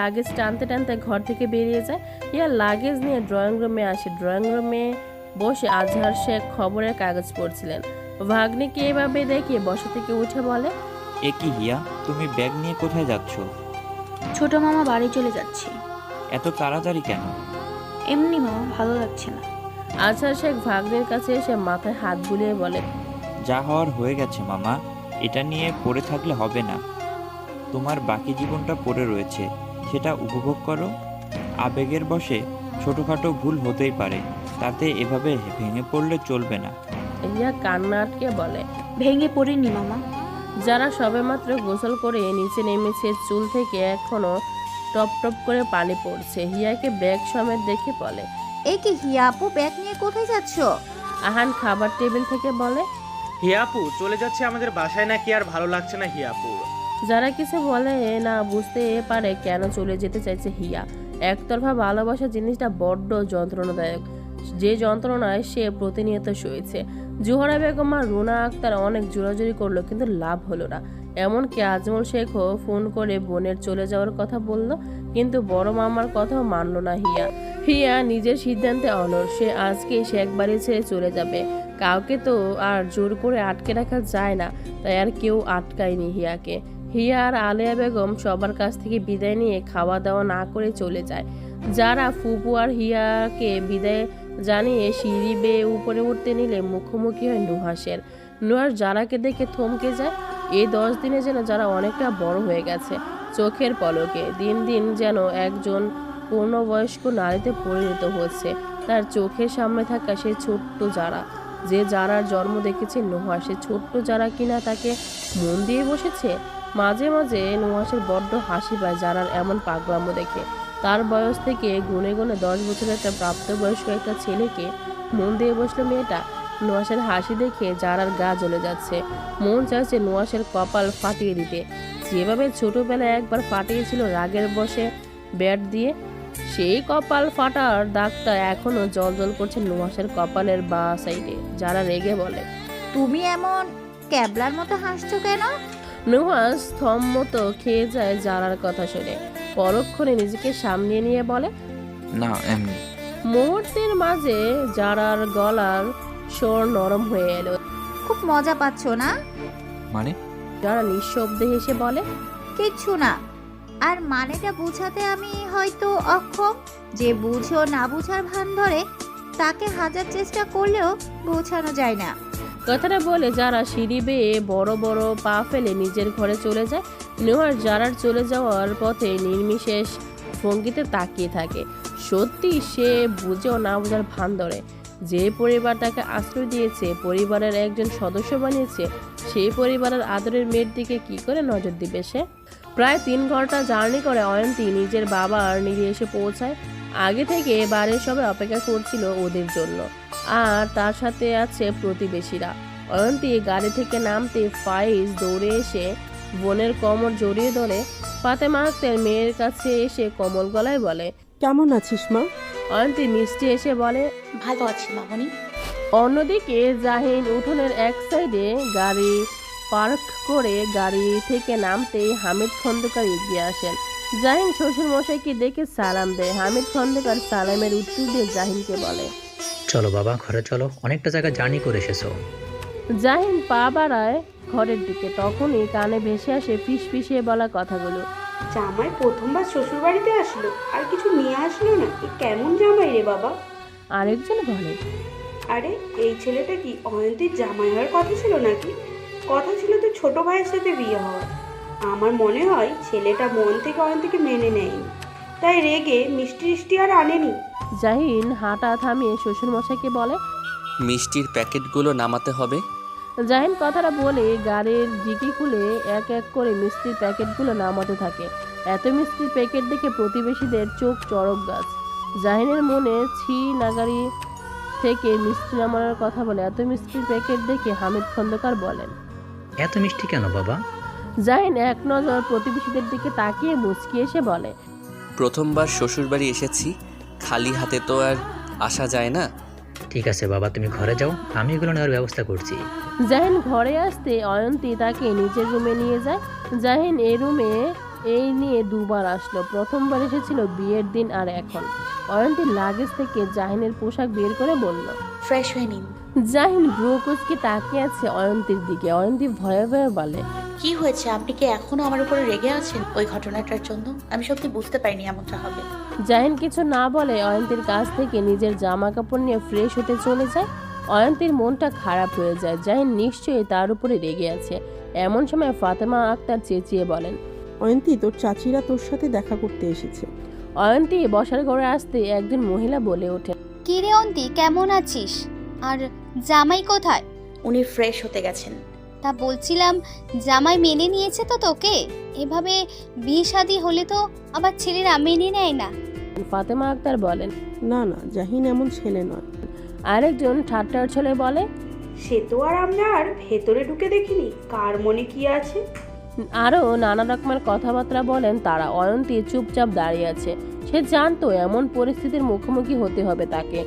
Luggage টানতে টানতে ঘর থেকে বেরিয়ে যায়। ইয়া লাগেজ নিয়ে ড্রয়িং রুমে আসে। ড্রয়িং রুমে বসে আজহার শেখ খবরের কাগজ পড়ছিলেন। ভাগ্নিকে এভাবে দেখে বসা থেকে উঠে বলে এ কি হিয়া? তুমি ব্যাগ নিয়ে কোথায় যাচ্ছ? ছোট মামা বাড়ি চলে যাচ্ছে। এত তাড়াতাড়ি কেন? এমনি মামা ভালো লাগছে না। আজহার শেখ ভাগ্নির কাছে এসে মাথায় হাত বুলিয়ে বলে যা হওয়ার হয়ে গেছে মামা এটা নিয়ে পড়ে থাকলে হবে না। তোমার বাকি জীবনটা পড়ে রয়েছে। সেটা উপভোগ করো। আবেগের বসে ছোটোখাটো ভুল হতেই পারে তাতে এভাবে ভেঙে পড়লে চলবে না। হিয়া কান্না আটকে বলে। ভেঙে পড়িনি মামা। যারা সবেমাত্র গোসল করে নিচে নেমেছে চুল থেকে এখনও টপ টপ করে পানি পড়ছে। হিয়াকে ব্যাগ সমেত দেখে বলে এই কি হিয়া আপু ব্যাগ নিয়ে কোথায় যাচ্ছ? আহান খাবার টেবিল থেকে বলে হিয়াপু চলে যাচ্ছে আমাদের বাসায় নাকি আর ভালো লাগছে না হিয়াপুর যারা কিছু বলে না বুঝতে পারে কেন চলে যেতে চাইছে হিয়া। একতরফা ভালোবাসা জিনিসটা বড্ড যন্ত্রণাদায়ক। যে যন্ত্রণায় সে প্রতিনিয়ত সয়েছে জোহরা বেগম আর রুনা আক্তার অনেক জোরাজুরি করল, কিন্তু লাভ হলো না। এমনকি আজমল শেখও ফোন করে বোনের চলে যাওয়ার কথা বলল, কিন্তু বড় মামার কথাও মানল না হিয়া। হিয়া নিজের সিদ্ধান্তে অনর সে আজকে শেখ বাড়ি ছেড়ে চলে যাবে। কাউকে তো আর জোর করে আটকে রাখা যায় না, তাই আর কেউ আটকায়নি হিয়াকে। হিয়া আর আলেয়া বেগম সবার কাছ থেকে বিদায় নিয়ে খাওয়া দাওয়া না করে চলে যায়। যারা ফুপু আর হিয়াকে বিদায় জানিয়ে সিঁড়ি বেয়ে উপরে উঠতে নিলে মুখোমুখি হয় নুহাসের নুহাস যারাকে দেখে থমকে যায় এই দশ দিনে যেন যারা অনেকটা বড় হয়ে গেছে, চোখের পলকে। দিন দিন যেন একজন পূর্ণবয়স্ক নারীতে পরিণত হচ্ছে, তার চোখের সামনে থাকা সেই ছোট্ট যারা। যে যারার জন্ম দেখেছে নুহাস সে ছোট্ট যারা কিনা তাকে মন দিয়ে বসেছে? মাঝে মাঝে নুহাসের বড্ড হাসি পায় যারার এমন পাগলামো দেখে। তার বয়স থেকে গুনে গুনে দশ বছরের একটা প্রাপ্তবয়স্ক একটা ছেলেকে মন দিয়ে বসল মেয়েটা। নোয়াসের হাসি দেখে যারার গা জ্বলে যাচ্ছে। মন চাইছে নোয়াসের কপাল ফাটিয়ে দিতে। যেভাবে ছোটবেলায় একবার ফাটিয়েছিল রাগের বসে ব্যাট দিয়ে, সেই কপাল ফাটার দাগটা এখনও জল করছে নোয়াসের কপালের বা সাইডে যারা রেগে বলে। তুমি এমন ক্যাবলার মতো হাসছো কেন? নুহাস স্তম্ভত খেয়ে যায় জারার কথা শুনে। পরক্ষণে নিজেকে সামনে নিয়ে বলে না এমনি। মুহূর্তের মাঝে জারার গলার স্বর নরম হয়ে এলো। খুব মজা পাচ্ছ না? মানে? যারা নিঃশব্দে হেসে বলে কিচ্ছু না। আর মানেটা বোঝাতে আমি হয়তো অক্ষম। যে বুঝো না বুঝার ভান ধরে তাকে হাজার চেষ্টা করলেও বোঝানো যায় না। কথাটা বলে যারা সিঁড়ি বেয়ে বড় বড় পা ফেলে নিজের ঘরে চলে যায় নুহার যারার চলে যাওয়ার পথে নির্মিশেষ ভঙ্গিতে তাকিয়ে থাকে। সত্যি সে বুঝেও না বোঝার ভান ধরে। যে পরিবার তাকে আশ্রয় দিয়েছে, পরিবারের একজন সদস্য বানিয়েছে, সেই পরিবারের আদরের মেয়ের দিকে কি করে নজর দিবে সে? প্রায় তিন ঘণ্টা জার্নি করে অয়ন্তী নিজের বাবার নিয়ে এসে পৌঁছায়। আগে থেকে বাড়ির সবাই অপেক্ষা করছিল ওদের জন্য। আর তার সাথে আছে প্রতিবেশীরা। অয়ন্তী গাড়ি থেকে নামতে ফাইজ দৌড়ে এসে বোনের কোমর জড়িয়ে ধরে। ফাতেমা আক্তার মেয়ের কাছে এসে কোমল গলায় বলে কেমন আছিস মা? অয়ন্তী মিষ্টি এসে বলে ভালো আছি মামনি। অন্যদিকে জাহিন উঠোনের এক সাইডে গাড়ি পার্ক করে গাড়ি থেকে নামতেই হামিদ খন্দকার এগিয়ে আসেন। জাহিন শ্বশুর মশাইকে দেখে সালাম দেয়। হামিদ খন্দকার সালামের উত্তর দিয়ে জাহিনকে বলে চলো বাবা ঘরে চলো। অনেকটা জায়গা জার্নি করে এসেছ। জাহিন পা বাড়ায় ঘরের দিকে। তখনই কানে ভেসে আসে ফিস ফিসিয়ে বলা কথাগুলো। জামাই প্রথমবার শ্বশুর বাড়িতে আসলো আর কিছু নিয়ে আসলো না। এ কেমন জামাই রে বাবা? আরেকজন বলে আরে এই ছেলেটা কি অয়ন্তীর জামাই হওয়ার কথা ছিল নাকি? কথা ছিল তো ছোট ভাইয়ের সাথে বিয়ে হওয়ার। আমার মনে হয় ছেলেটা মন থেকে অয়ন্তীকে মেনে নেয়নি। তাই রেগে মিষ্টি মিষ্টি আর আনেনি। জাহিন হাঁটা থামিয়ে শ্বশুর মশাইকে বলে মিষ্টির প্যাকেটগুলো নামাতে হবে। জাহিন কথাটা বলে গাড়ির জিকি খুলে এক এক করে মিষ্টির প্যাকেটগুলো নামাতে থাকে। এত মিষ্টির প্যাকেট দেখে প্রতিবেশীদের চোখ চড়ক গাছ। জাহিনের মনে ছি নাগারি থেকে মিষ্টি নামানোর কথা বলে এত মিষ্টির প্যাকেট দেখে হামিদ খন্দকার বলেন এত মিষ্টি কেন বাবা? জাহিন এক নজর প্রতিবেশীদের দিকে তাকিয়ে মুচকি এসে বলে প্রথমবার শ্বশুরবাড়ি এসেছি খালি হাতে তো আর আসা যায় না। ঠিক আছে বাবা তুমি ঘরে যাও আমি এগুলো নেওয়ার ব্যবস্থা করছি। জাহিন ঘরে আসতে অয়ন্তী তাকে নিজের রুমে নিয়ে যায়। জাহিন এ রুমে এই নিয়ে দুবার আসলো। প্রথমবার এসেছিল বিয়ের দিন আর এখন। অয়ন্তীর লাগেজ থেকে জাহিনের পোশাক বের করে বলল ফ্রেশ হয়ে নিন। জাহিন ব্রোকোজকে তাকিয়ে আছে অয়ন্তীর দিকে। অয়ন্তী ভয়ে ভয়ে বলে কি হয়েছে? আপনি কি এখনও আমার উপরে রেগে আছেন ওই ঘটনাটার জন্য? আমি সত্যি বুঝতে পারিনি এমনটা হবে। জাহিন কিছু না বলে অয়ন্তীর কাছ থেকে নিজের জামা কাপড় নিয়ে ফ্রেশ হতে চলে যায়। অয়ন্তীর মনটা খারাপ হয়ে যায়। জাহিন নিশ্চয়ই তার উপরে রেগে আছে। এমন সময় ফাতেমা আক্তার চেঁচিয়ে বলেন অয়ন্তী তোর চাচিরা তোর সাথে দেখা করতে এসেছে। অয়ন্তী বসার ঘরে আসতে একজন মহিলা বলে ওঠে কিরে অন্তি কেমন আছিস? আর জামাই কোথায়? উনি ফ্রেশ হতে গেছেন। তা বলছিলাম জামাই মেনে নিয়েছে তো তোকে? এভাবে বিয়ে শাদি হলে তো আবার ছেলেরা মেনে নেয় না। ফাতেমা আক্তার বলেন না না জাহিন এমন ছেলে নয়। আরেকজন ঠাট্টার ছেলে বলে সে তো আর আমরা আর ভেতরে ঢুকে দেখিনি কার মনে কি আছে? আরও নানা রকমের কথাবার্তা বলেন তারা অয়ন্তী চুপচাপ দাঁড়িয়ে আছে। সে জানতো এমন পরিস্থিতির মুখোমুখি হতে হবে তাকে।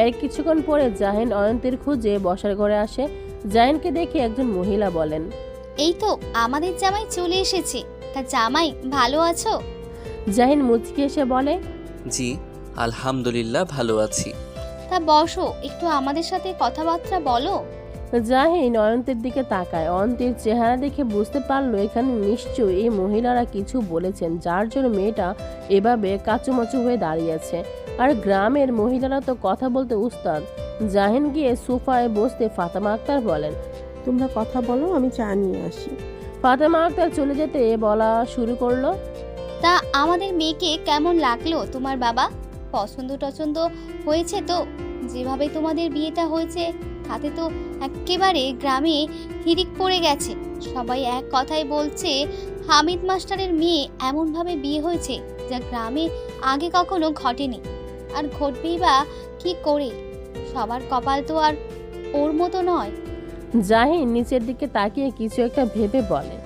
এর কিছুক্ষণ পরে জাহিন অয়ন্তীর খুঁজে বসার ঘরে আসে জাহিনকে দেখে একজন মহিলা বলেন এই তো আমাদের জামাই চলে এসেছে। তা জামাই ভালো আছো? জাহিন মুচকি এসে বলে জি আলহামদুলিল্লাহ ভালো আছি। তা বসো একটু আমাদের সাথে কথাবার্তা বলো। জাহিন অয়ন্তের দিকে তাকায়। অয়ন্তীর চেহারা দেখে বুঝতে পারল এখানে নিশ্চয়ই এই মহিলারা কিছু বলেছেন যার জন্য মেয়েটা এভাবে কাচুমাচু হয়ে দাঁড়িয়েছে। আর গ্রামের মহিলারা তো কথা বলতে উস্তাদ। জাহিন গিয়ে সোফায় বসতে ফাতেমা আক্তার বলেন তোমরা কথা বলো আমি চা নিয়ে আসি। ফাতেমা আক্তার চলে যেতে বলা শুরু করল তা আমাদের মেয়েকে কেমন লাগল তোমার বাবা? পছন্দ টছন্দ হয়েছে তো? যেভাবে তোমাদের বিয়েটা হয়েছে তাতে তো একেবারে গ্রামে হিরিক পড়ে গেছে। সবাই এক কথাই বলছে হামিদ মাস্টারের মেয়ে এমনভাবে বিয়ে হয়েছে যা গ্রামে আগে কখনো ঘটেনি। আর ঘটবেই বা কি করে? সবার কপাল তো আর ওর মতো নয়। জাহিন নিচের দিকে তাকিয়ে কিছু একটা ভেবে বলে।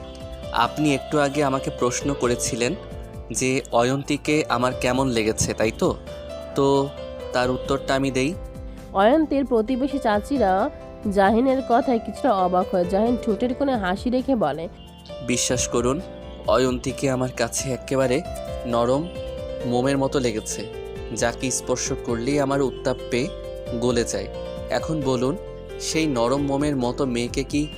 আপনি একটু আগে আমাকে প্রশ্ন করেছিলেন যে অয়ন্তীকে আমার কেমন লেগেছে তাই তো? তো তার উত্তরটা আমি দেই। অয়ন্তের প্রতিবেশী চাচিরা জাহিনের কথায় কিছুটা অবাক হয়। জাহিন ঠোঁটের কোণে হাসি রেখে বলে বিশ্বাস করুন অয়ন্তীকে আমার কাছে একেবারে নরম মোমের মতো লেগেছে যাকে স্পর্শ করলেই আমার উত্তাপ পেয়ে গলে যায়। এখন বলুন সেই নরম মোমের মতো মেয়েকে কি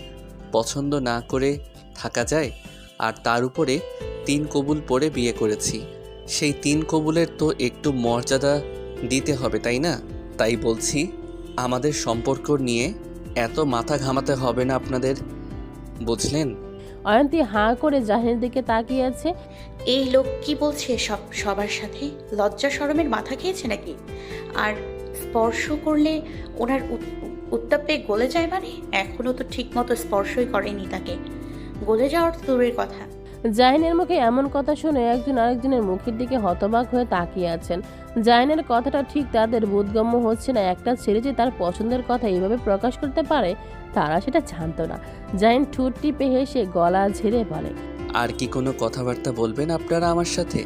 পছন্দ না করে থাকা যায়? আর তার উপরে তিন কবুল পরে বিয়ে করেছি। সেই তিন কবুলের তো একটু মর্যাদা দিতে হবে তাই না? তাই বলছি আমাদের সম্পর্ক নিয়ে এত মাথা ঘামাতে হবে না আপনাদের বুঝলেন? অয়ন্তী হাঁ করে জাহিনের দিকে তাকিয়ে আছে। এই লোক কি বলছে সব সবার সাথে লজ্জা শরমের মাথা খেয়েছে নাকি? আর স্পর্শ করলে ওনার উত- উত্তাপে গলে যায় মানে? এখনও তো ঠিক মতো স্পর্শই করেনি তাকে। গলে যাওয়ার তো দূরের কথা। জাহিনের মুখে এমন কথা শুনে একজন আরেকজনের মুখের দিকে হতবাক হয়ে তাকিয়ে আছেন। জাহিনের কথাটা ঠিক তাদের বোধগম্য হচ্ছে না। একটা ছেলে যে তার পছন্দের কথা এইভাবে প্রকাশ করতে পারে তারা সেটা জানতো না। জাহিন ঠোঁট টিপে হেসে গলা ঝেড়ে বলে আর কি কোনো কথাবার্তা বলবেন আপনারা আমার সাথে?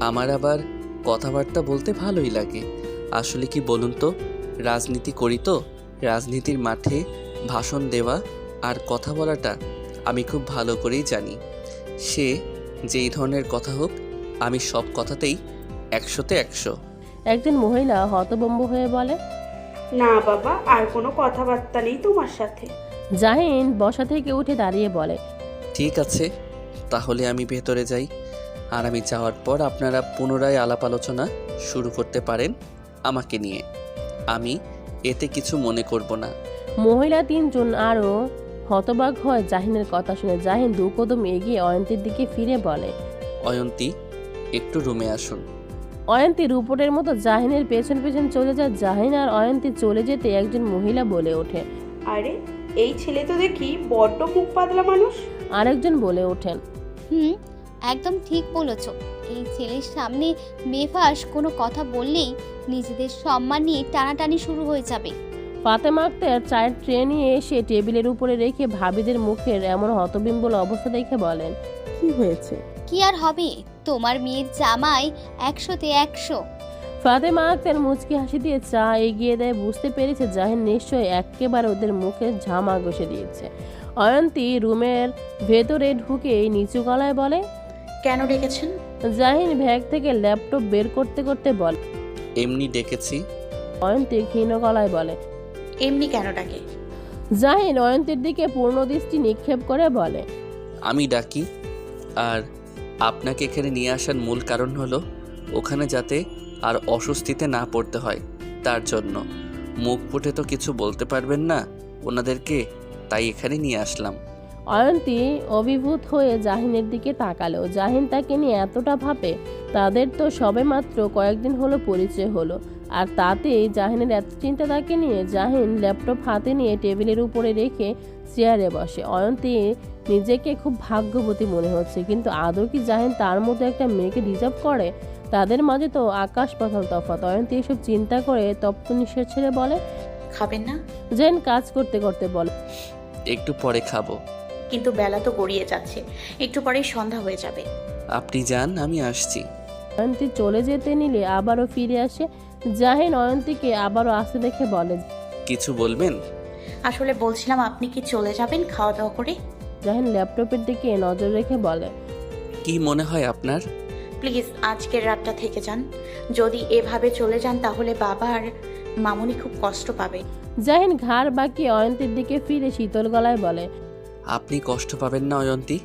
আমার আবার কথাবার্তা বলতে ভালোই লাগে। আসলে কি বলুন তো? রাজনীতি করি তো? রাজনীতির মাঠে ভাষণ দেওয়া আর কথা বলাটা আমি খুব ভালো করেই জানি। সে যেই ধরনের কথা হোক আমি সব কথাতেই একশোতে একশো। একজন মহিলা হতবম্ব হয়ে বলে না বাবা আর কোনো কথাবার্তা নেই তোমার সাথে। জাহিন বসা থেকে উঠে দাঁড়িয়ে বলে ঠিক আছে তাহলে আমি ভেতরে যাই। আর আমি যাওয়ার পর আপনারা পুনরায় আলাপ আলোচনা শুরু করতে পারেন। আমাকে নিয়ে। আমি এতে কিছু মনে করব না। মহিলা তিনজন আরও হতবাক হয় জাহিনের কথা শুনে। জাহিন দু কদম এগিয়ে অয়ন্তীর দিকে ফিরে বলে অয়ন্তী একটু রুমে আসুন। অয়ন্তী রুপটের মতো জাহিনের পেছন পেছন চলে যায়। জাহিন আর অয়ন্তী চলে যেতে একজন মহিলা বলে ওঠে। আরে এই ছেলে তো দেখি বড্ড মুখ পাতলা মানুষ। আরেকজন বলে ওঠেন হুম একদম ঠিক বলেছ। এই ছেলের সামনে বেফাস কোনো কথা বললেই নিজেদের সম্মান নিয়ে টানাটানি শুরু হয়ে যাবে। ফাতেমা আক্তার চায়ের ট্রে নিয়ে এসে টেবিলের উপরে রেখে ভাবিদের মুখের এমন হতবিম্বল অবস্থা দেখে বলেন কি হয়েছে? কি আর হবে? তোমার মেয়ের জামাই একশোতে একশো। ফাতেমা আক্তার মুচকি হাসি দিয়ে চা এগিয়ে দেয় বুঝতে পেরেছে জাহিন নিশ্চয়ই একেবারে ওদের মুখে ঝামা ঘষে দিয়েছে। অয়ন্তী রুমের ভেতরে ঢুকে নিচু গলায় বলে কেন ডেকেছেন? জাহিন ব্যাগ থেকে ল্যাপটপ বের করতে করতে বলে এমনি ডেকেছি। অয়ন্তী ক্ষীণ গলায় বলে এমনি কেন ডাকে? জাহিন অয়ন্তীর দিকে পূর্ণ দৃষ্টি নিক্ষেপ করে বলে আমি ডাকি আর আপনাকে এখানে নিয়ে আসার মূল কারণ হলো ওখানে যাতে আর অস্বস্তিতে না পড়তে হয় তার জন্য। মুখ ফুটে তো কিছু বলতে পারবেন না ওনাদেরকে তাই এখানে নিয়ে আসলাম। অয়ন্তী অভিভূত হয়ে জাহিনের দিকে তাকালো। জাহিন তাকে নিয়ে এতটা ভাবে তাদের তো সবেমাত্র কয়েকদিন হলো পরিচয় হলো। আর তাতেই জাহিনের এত চিন্তা তাকে নিয়ে জাহিন ল্যাপটপ হাতে নিয়ে টেবিলের উপরে রেখে চেয়ারে বসে। অয়ন্তী নিজেকে খুব ভাগ্যবতী মনে হচ্ছে কিন্তু আদৌ কি জাহিন তার মতো একটা মেয়েকে রিজার্ভ করে? তাদের মাঝে তো আকাশ পাতাল তফাৎ। অয়ন্তী এসব চিন্তা করে তপ্ত নিঃশ্বাস ছেড়ে বলে খাবেন না? জাহিন কাজ করতে করতে বলে। একটু পরে খাব। কিন্তু বেলা তো গড়িয়ে যাচ্ছে। একটু পরেই সন্ধ্যা হয়ে যাবে। আপনি যান আমি আসছি। অয়ন্তী চলে যেতে নিলে আবারও ফিরে আসে। জাহিন অয়ন্তীকে আবারও আসতে দেখে বলে কিছু বলবেন? আসলে বলছিলাম আপনি কি চলে যাবেন খাওয়া দাওয়া করে? জাহিন ল্যাপটপের দিকে নজর রেখে বলে কি মনে হয় আপনার? প্লিজ আজকের রাতটা থেকে যান। যদি এভাবে চলে যান তাহলে বাবা আর মামুনি খুব কষ্ট পাবে। জাহিন ঘাড় বাঁকিয়ে অয়ন্তীর দিকে ফিরে শীতল গলায় বলে আপনি কষ্ট পাবেন না অয়ন্তী।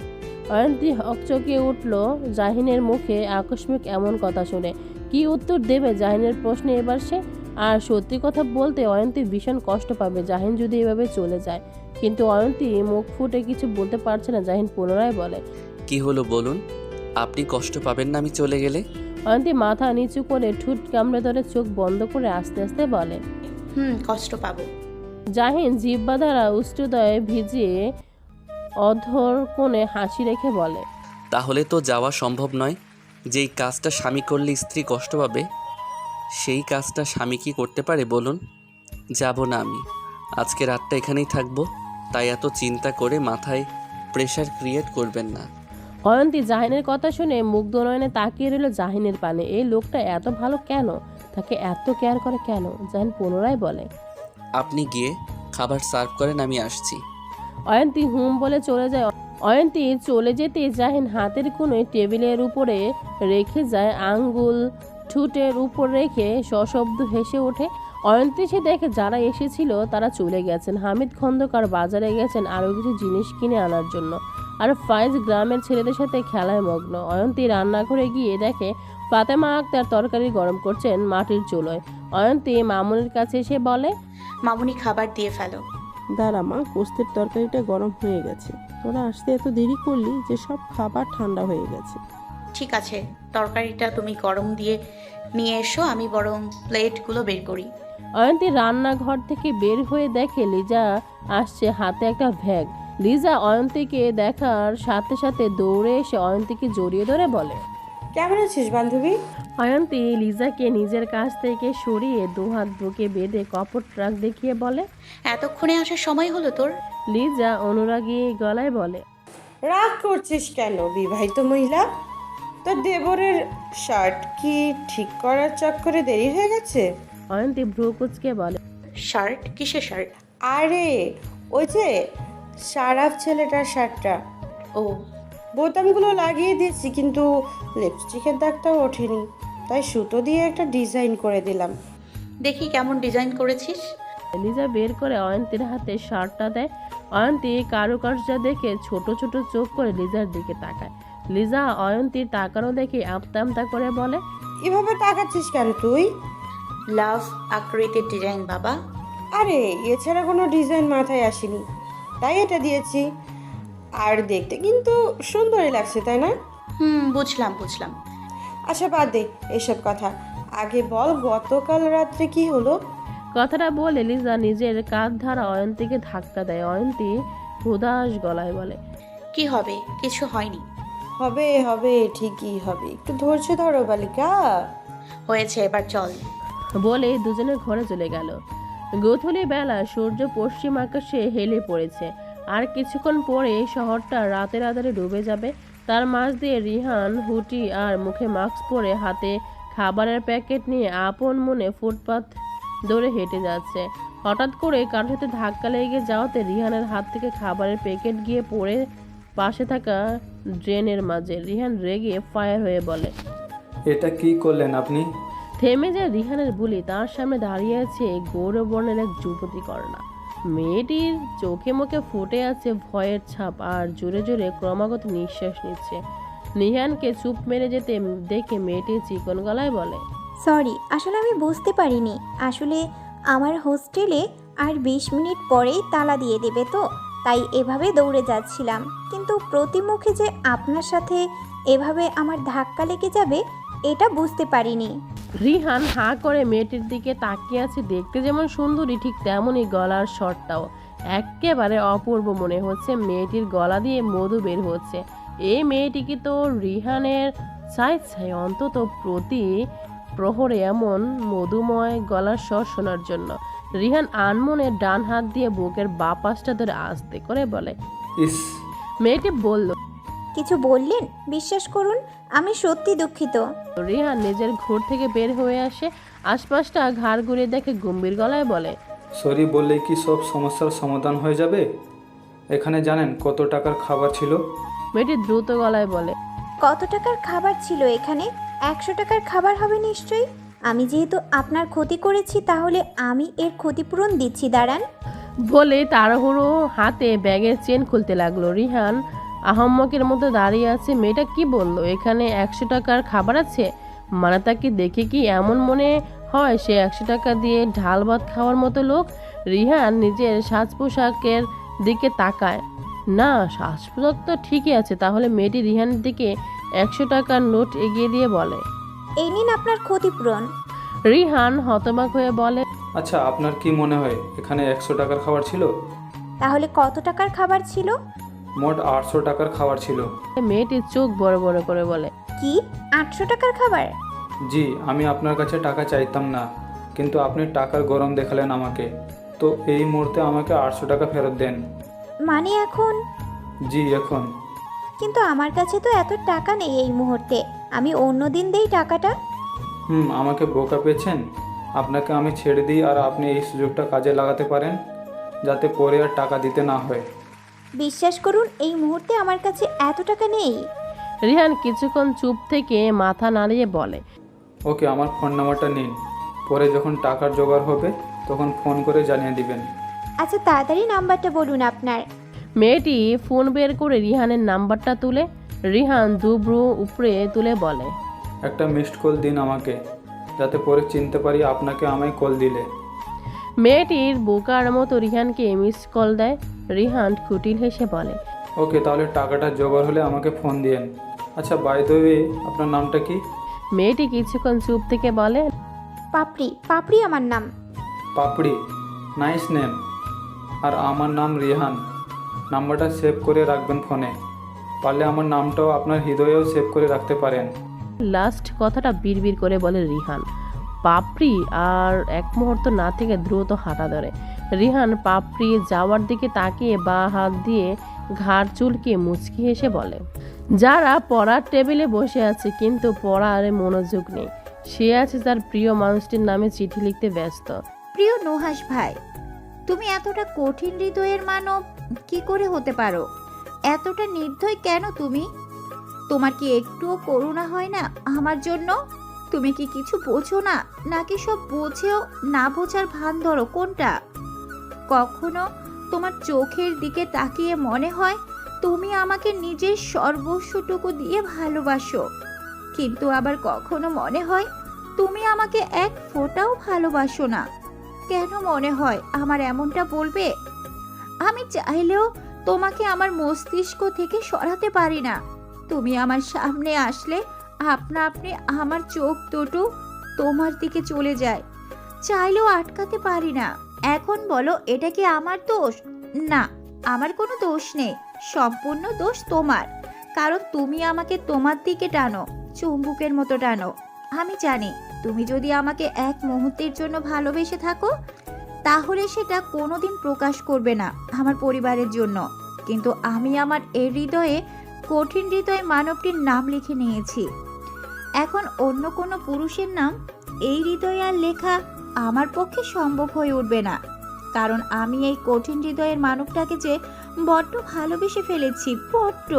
অয়ন্তী হকচকিয়ে উঠল জাহিনের মুখে আকস্মিক এমন কথা শুনে। কি উত্তর দেবে জাহিনের প্রশ্নে এবার সে? আর সত্যি কথা বলতে অয়ন্তী ভীষণ কষ্ট পাবে জাহিন যদি এভাবে চলে যায়। কিন্তু অয়ন্তী মুখ ফুটে কিছু বলতে পারছে না জাহিন পুনরায় বলে। কি হলো বলুন? আপনি কষ্ট পাবেন না আমি চলে গেলে? অয়ন্তী মাথা নিচু করে ঠুট কামড়ে ধরে চোখ বন্ধ করে আস্তে আস্তে বলে। হুম কষ্ট পাবো। জাহিন জিব্বা দ্বারা উষ্ঠদয়ে ভিজিয়ে অধর কোণে হাসি রেখে বলে তাহলে তো যাওয়া সম্ভব নয়। যেই কাজটা স্বামী করলে স্ত্রী কষ্ট পাবে সেই কাজটা স্বামী কি করতে পারে বলুন? যাব না আমি। আজকে রাতটা এখানেই থাকব। তাই এত চিন্তা করে মাথায় প্রেশার ক্রিয়েট করবেন না। অয়ন্তী জাহিনের কথা শুনে মুগ্ধ নয়নে তাকিয়ে রইল জাহিনের পানে। এই লোকটা এত ভালো কেন? তাকে এত কেয়ার করে কেন? জাহিন পুনরায় বলে আপনি গিয়ে খাবার সার্ভ করেন আমি আসছি। অয়ন্তী হুম বলে চলে যায়। অয়ন্তী চলে যেতে জাহিন হাতের কোণে টেবিলের উপরে রেখে যায় আঙ্গুল ঠুটের উপর রেখে সশব্দ হেসে ওঠে। অয়ন্তী সে দেখে যারা এসেছিল তারা চলে গেছেন। হামিদ খন্দকার বাজারে গেছেন আরও কিছু জিনিস কিনে আনার জন্য। আর ফাইজ গ্রামের ছেলেদের সাথে খেলায় মগ্ন। অয়ন্তী রান্নাঘরে গিয়ে দেখে ফাতেমা আক্তার তরকারি গরম করছেন মাটির চুলোয়। অয়ন্তী মামুনের কাছে এসে বলে, মামুনি খাবার দিয়ে ফেলো। দাঁড়া মা কোস্তের তরকারিটা গরম হয়ে গেছে। তোরা আসতে এত দেরি করলি যে সব খাবার ঠান্ডা হয়ে গেছে। ঠিক আছে তরকারিটা তুমি গরম দিয়ে নিয়ে এসো আমি বরং প্লেটগুলো বের করি। অয়ন্তী রান্নাঘর থেকে বের হয়ে দেখে লিজা আসছে হাতে একটা ভ্যাগ। লিজা অয়ন্তীকে দেখার সাথে সাথে দৌড়ে এসে অয়ন্তীকে জড়িয়ে ধরে বলে কেমন আছিস বান্ধবী? অয়ন্তী লিজাকে নিজের কাছ থেকে সরিয়ে দুহাত বুকে বেঁধে কপট ট্রাক দেখিয়ে বলে এতক্ষণে আসার সময় হলো তোর? লিজা অনুরাগী গলায় বলে রাগ করছিস কেন বিবাহিত মহিলা? তোর দেবরের শার্ট কি ঠিক করার চক্করে দেরি হয়ে গেছে? অয়ন্তী ভ্রু কুচকে বলে শার্ট? কিসের শার্ট? আরে ওই যে সারাফ ছেলেটার শার্টটা। ও বোতামগুলো লাগিয়ে দিয়েছি কিন্তু লিপস্টিকের দাগটাও ওঠেনি। তাই সুতো দিয়ে একটা ডিজাইন করে দিলাম। দেখি কেমন ডিজাইন করেছিস? লিজা বের করে অয়ন্তীর হাতে শার্টটা দেয়। অয়ন্তী কারুকার্য দেখে ছোট ছোট চোখ করে লিজার দিকে তাকায়। লিজা অয়ন্তীর তাকানো দেখে আমতা আমতা করে বলে এভাবে তাকাচ্ছিস কেন তুই? লাভ আকৃতির ডিজাইন বাবা। আরে এছাড়া কোনো ডিজাইন মাথায় আসেনি। তাই এটা দিয়েছি। আর দেখতে কিন্তু সুন্দরই লাগছে তাই না? হুম বুঝলাম বুঝলাম। আচ্ছা বাদ দে এসব কথা। আগে বল গতকাল রাত্রে কি হলো? কথাটা বলে লিজা নিজের কাঁধ ধারা অয়ন্তীকে ধাক্কা দেয়। অয়ন্তী হুদাস গলায় বলে কি হবে? কিছু হয়নি। হবে হবে ঠিকই হবে। একটু ধৈর্য ধরো বালিকা। হয়েছে এবার চল। বলে দুজনে ঘরে চলে গেল। গোধূলি বেলা সূর্য পশ্চিম আকাশে হেলে পড়েছে। আর কিছুক্ষণ পরে শহরটা রাতের আধারে ডুবে যাবে। তার মাঝ দিয়ে রিহান হুটি আর মুখে মাস্ক পরে হাতে খাবারের প্যাকেট নিয়ে আপন মনে ফুটপাথ ধরে হেঁটে যাচ্ছে। হঠাৎ করে কারোর সাথে ধাক্কা লেগে যাওয়াতে রিহানের হাত থেকে খাবারের প্যাকেট গিয়ে পড়ে পাশে থাকা ড্রেনের মাঝে। রিহান রেগে ফায়ার হয়ে বলে এটা কি করলেন আপনি? থেমে যায় রিহানের বুলি। তার সামনে দাঁড়িয়ে আছে গৌরবর্ণের এক যুবতী কর্ণা। মেয়েটির চোখে মুখে ফুটে আছে ভয়ের ছাপ আর জোরে জোরে ক্রমাগত নিঃশ্বাস নিচ্ছে। নিহানকে চুপ মেরে যেতে দেখে মেয়েটি চিকন গলায় বলে, সরি, আসলে আমি বুঝতে পারিনি। আসলে আমার হোস্টেলে আর বিশ মিনিট পরেই তালা দিয়ে দেবে তো, তাই এভাবে দৌড়ে যাচ্ছিলাম। কিন্তু প্রতিমুখে যে আপনার সাথে এভাবে আমার ধাক্কা লেগে যাবে এটা বুঝতে পারিনি। রিহান হাঁ করে মেয়েটির দিকে তাকিয়ে আছে দেখতে যেমন সুন্দরী ঠিক তেমনই গলার শটটাও একেবারে অপূর্ব মনে হচ্ছে মেয়েটির গলা দিয়ে মধু বের হচ্ছে। এই মেয়েটিকে তো রিহানের চাই চাই অন্তত প্রতি প্রহরে এমন মধুময় গলার স্বর শোনার জন্য? রিহান আনমনে ডান হাত দিয়ে বুকের বা পাশটা ধরে আস্তে করে বলে ইস। মেয়েটি বলল কিছু বললেন বিশ্বাস করুন আমি সত্যি দুঃখিত। রিহান নিজের ঘর থেকে বের হয়ে আসে আশপাশটা ঘাড় ঘুরিয়ে দেখে গম্ভীর গলায় বলে সরি বললে কি সব সমস্যার সমাধান হয়ে যাবে? এখানে জানেন কত টাকার খাবার ছিল? মেয়েটি দ্রুত গলায় বলে কত টাকার খাবার ছিল এখানে? একশো টাকার খাবার হবে নিশ্চয়ই? আমি যেহেতু আপনার ক্ষতি করেছি তাহলে আমি এর ক্ষতিপূরণ দিচ্ছি দাঁড়ান। বলে তাড়াহুড়ো হাতে ব্যাগের চেন খুলতে লাগল রিহান। আহম্মকের মতো দাঁড়িয়ে আছে মেয়েটা কি বলল? এখানে একশো টাকার খাবার আছে? মানে তাকে দেখে কি এমন মনে হয় সে একশো টাকা দিয়ে ঢাল ভাত খাওয়ার মতো লোক? রিহান নিজের সাজ পোশাকের দিকে তাকায়। না সাজ পোশাক তো ঠিকই আছে তাহলে মেয়েটি রিহানের দিকে একশো টাকার নোট এগিয়ে দিয়ে বলে। এই নিন আপনার ক্ষতিপূরণ। রিহান হতবাক হয়ে বলে আচ্ছা আপনার কি মনে হয় এখানে একশো টাকার খাবার ছিল? তাহলে কত টাকার খাবার ছিল? মোট আটশো টাকার খাবার ছিল। মেয়েটির চোখ বড় বড় করে বলে। কি? আটশো টাকার খাবার? জি আমি আপনার কাছে টাকা চাইতাম না কিন্তু আপনি টাকার গরম দেখালেন আমাকে। তো এই মুহূর্তে আমাকে আটশো টাকা ফেরত দেন। মানে এখন? জি এখন। কিন্তু আমার কাছে তো এত টাকা নেই এই মুহূর্তে। আমি অন্য দিন দেই টাকাটা? হুম আমাকে বোকা পেয়েছেন? আপনাকে আমি ছেড়ে দিই আর আপনি এই সুযোগটা কাজে লাগাতে পারেন যাতে পরে আর টাকা দিতে না হয়। বিশ্বাস করুন এই মুহূর্তে আমার কাছে এত টাকা নেই। রিহান কিছুক্ষণ চুপ থেকে মাথা নাড়িয়ে বলে ওকে আমার ফোন নাম্বারটা নিন। পরে যখন টাকার জোগাড় হবে তখন ফোন করে জানিয়ে দিবেন। আচ্ছা তাড়াতাড়ি নাম্বারটা বলুন আপনার। মেয়েটি ফোন বের করে রিহানের নাম্বারটা তুলে রিহান দুব্রু উপরে তুলে বলে একটা মিসড কল দিন আমাকে যাতে পরে চিনতে পারি আপনাকে আমায় কল দিলে। মেয়েটির বোকার মতো রিহানকে মিস কল দেয় রিহান কুটিল হেসে বলে। ওকে তাহলে টাকাটা জোগাড় হলে আমাকে ফোন দিয়েন। আচ্ছা বাই দ্য ওয়ে আপনার নামটা কি? মেয়েটি কিছুক্ষণ চুপ থেকে বলে পাপড়ি পাপড়ি আমার নাম। পাপড়ি নাইস নেম আর আমার নাম রিহান। নাম্বারটা সেভ করে রাখবেন ফোনে পারলে আমার নামটাও আপনার হৃদয়েও সেভ করে রাখতে পারেন। লাস্ট কথাটা বিড়বিড় করে বলে রিহান। পাপড়ি আর এক মুহূর্ত না থেকে দ্রুত হাঁটা ধরে। রিহান পাপড়ি যাওয়ার দিকে তাকিয়ে বা হাত দিয়ে ঘাড় চুলকে মুচকি হেসে বলে, যারা পড়ার টেবিলে বসে আছে কিন্তু পড়ার মনোযোগ নেই। সে আছে তার প্রিয় মানুষটির নামে চিঠি লিখতে ব্যস্ত। প্রিয় নুহাস ভাই, তুমি এতটা কঠিন হৃদয়ের মানব, কি করে হতে পারো? এতটা নির্দয় কেন তুমি? তোমার কি একটুও করুণা হয় না আমার জন্য? তুমি কি কিছু বোঝো না? নাকি সব বোঝেও না বোঝার ভান ধরো কোনটা? কখনো তোমার চোখের দিকে তাকিয়ে মনে হয় তুমি আমাকে নিজের সর্বস্বটুকু দিয়ে ভালোবাসো, কিন্তু আবার কখনো মনে হয় তুমি আমাকে এক ফোঁটাও ভালোবাসো না? কেন মনে হয় আমার এমনটা বলবে? আমি চাইলেও তোমাকে আমার মস্তিষ্ক থেকে সরাতে পারি না। তুমি আমার সামনে আসলে আপনা আপনি আমার চোখ দুটো তোমার দিকে চলে যায়। চাইলেও আটকাতে পারি না। এখন বলো, এটা কি আমার দোষ? না, আমার কোনো দোষ নেই। সম্পূর্ণ দোষ তোমার। কারণ তুমি আমাকে তোমার দিকে টানো, চুম্বুকের মতো টানো। আমি জানি, তুমি যদি আমাকে এক মুহূর্তের জন্য ভালোবেসে থাকো, তাহলে সেটা কোনোদিন প্রকাশ করবে না আমার পরিবারের জন্য। কিন্তু আমি আমার এই হৃদয়ে, কঠিন হৃদয় মানবটির নাম লিখে নিয়েছি। এখন অন্য কোনো পুরুষের নাম এই হৃদয়ে আর লেখা আমার পক্ষে সম্ভব হয়ে উঠবে না। কারণ আমি এই কঠিন হৃদয়ের মানবটাকে যে বড্ড ভালোবেসে ফেলেছি, বড্ড।